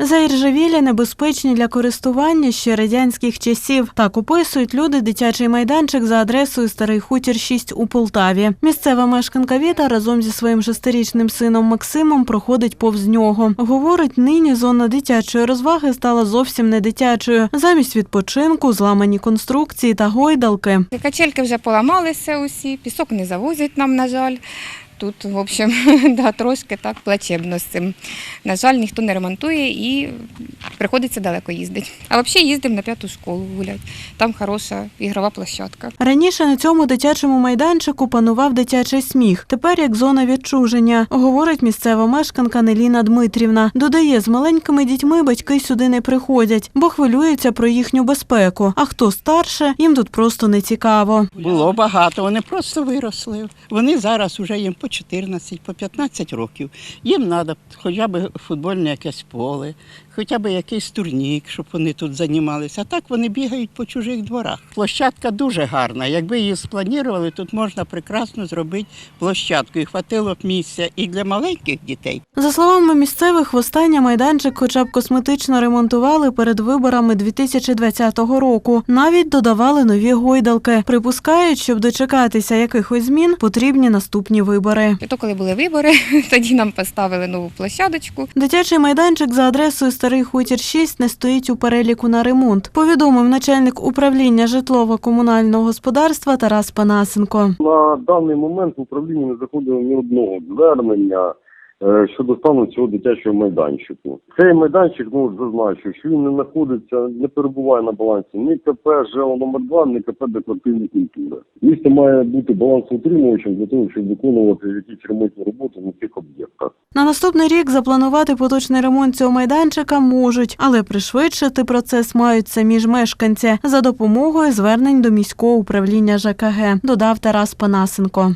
Заіржавілі небезпечні для користування ще радянських часів. Так описують люди дитячий майданчик за адресою Старий Хутір 6 у Полтаві. Місцева мешканка Віта разом зі своїм шестирічним сином Максимом проходить повз нього. Говорить, нині зона дитячої розваги стала зовсім не дитячою. Замість відпочинку, зламані конструкції та гойдалки. Качельки вже поламалися усі, пісок не завозять нам, на жаль. Тут, в общем, да, трошки так плачебно з цим. На жаль, ніхто не ремонтує і приходиться далеко їздити. А взагалі їздимо на п'яту школу гуляти. Там хороша ігрова площадка. Раніше на цьому дитячому майданчику панував дитячий сміх. Тепер як зона відчуження, говорить місцева мешканка Неліна Дмитрівна. Додає, з маленькими дітьми батьки сюди не приходять, бо хвилюються про їхню безпеку. А хто старше, їм тут просто не цікаво. Було багато, вони просто виросли. Вони зараз вже їм по 14, по 15 років. Їм треба хоча б футбольне якесь поле, хоча б якийсь турнік, щоб вони тут займалися. А так вони бігають по чужих дворах. Площадка дуже гарна. Якби її спланували, тут можна прекрасно зробити площадку. І хватило б місця і для маленьких дітей. За словами місцевих, востаннє майданчик хоча б косметично ремонтували перед виборами 2020 року. Навіть додавали нові гойдалки. Припускають, щоб дочекатися якихось змін, потрібні наступні вибори. І то, коли були вибори, тоді нам поставили нову площадочку. Дитячий майданчик за адресою Старий Хутір 6 не стоїть у переліку на ремонт. Повідомив начальник управління житлово-комунального господарства Тарас Панасенко. На даний момент в управлінні не заходило ні одного звернення щодо стану цього дитячого майданчику. Цей майданчик, ну зазначу, що він не знаходиться, не перебуває на балансі ні КП ЖЕО номер 2 ні КП декоративні культури. Місто має бути балансоутримувачем для того, щоб виконувати якісь ремонтні роботи на цих об'єктах. На наступний рік запланувати поточний ремонт цього майданчика можуть, але пришвидшити процес мають самі ж мешканці за допомогою звернень до міського управління ЖКГ, додав Тарас Панасенко.